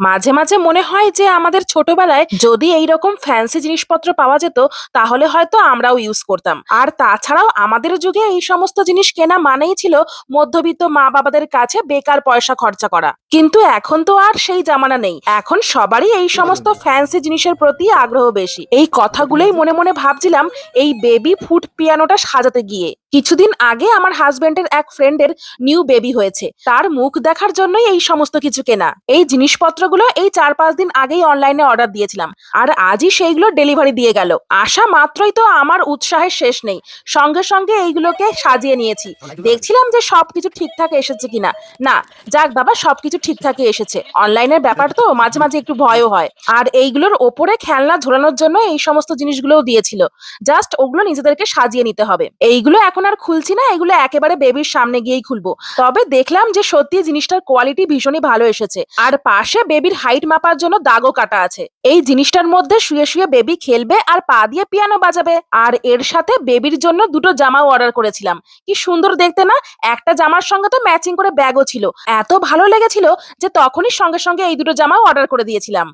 মাঝে মাঝে মনে হয় যে আমাদের ছোটবেলায় যদি এইরকম ফ্যান্সি জিনিসপত্র পাওয়া যেত, তাহলে হয়তো আমরাও ইউজ করতাম। আর তাছাড়াও আমাদের যুগে এই সমস্ত জিনিস কেনা মানেই ছিল মধ্যবিত্ত মা বাবাদের কাছে বেকার পয়সা খরচা করা। কিন্তু এখন তো আর সেই জামানা নেই। এখন সবারই এই সমস্ত ফ্যান্সি জিনিসের প্রতি আগ্রহ বেশি। এই কথাগুলোই মনে মনে ভাবছিলাম, এই বেবি ফুড পিয়ানোটা সাজাতে গিয়ে। কিছুদিন আগে আমার হাজবেন্ডের এক ফ্রেন্ডের নিউ বেবি হয়েছে। তার মুখ দেখার জন্যই এই সমস্ত কিছু কেনা। এই জিনিসপত্রগুলো এই চার পাঁচ দিন আগেই অনলাইনে অর্ডার দিয়েছিলাম। আর আজই সেইগুলো ডেলিভারি দিয়ে গেল। আসা মাত্রই তো আমার উৎসাহের শেষ নেই। সঙ্গে সঙ্গে এইগুলোকে সাজিয়ে নিয়েছি। দেখছিলাম যে সবকিছু ঠিকঠাক এসেছে কিনা। না, যাক বাবা, সবকিছু ঠিকঠাকই এসেছে। অনলাইনের ব্যাপার তো মাঝে মাঝে একটু ভয়ও হয়। আর এইগুলোর ওপরে খেলনা ঝোলানোর জন্য এই সমস্ত জিনিসগুলোও দিয়েছিল। জাস্ট ওগুলো নিজেদেরকে সাজিয়ে নিতে হবে। এইগুলো এখন আর খুলছি না, এগুলো একেবারে বেবির সামনে গিয়েই খুলবো। তবে দেখলাম যে সত্যি জিনিসটার কোয়ালিটি ভীষণই ভালো এসেছে। আর পাশে বেবির হাইট মাপার জন্য দাগও কাটা আছে। এই জিনিসটার মধ্যে শুয়ে শুয়ে বেবি খেলবে আর পা দিয়ে পিয়ানো বাজাবে। আর এর সাথে বেবির জন্য দুটো জামাও অর্ডার করেছিলাম। কি সুন্দর দেখতে না? একটা জামার সঙ্গে তো ম্যাচিং করে ব্যাগও ছিল। এত ভালো লেগেছিল যে তখনই সঙ্গে সঙ্গে এই দুটো জামাও অর্ডার করে দিয়েছিলাম।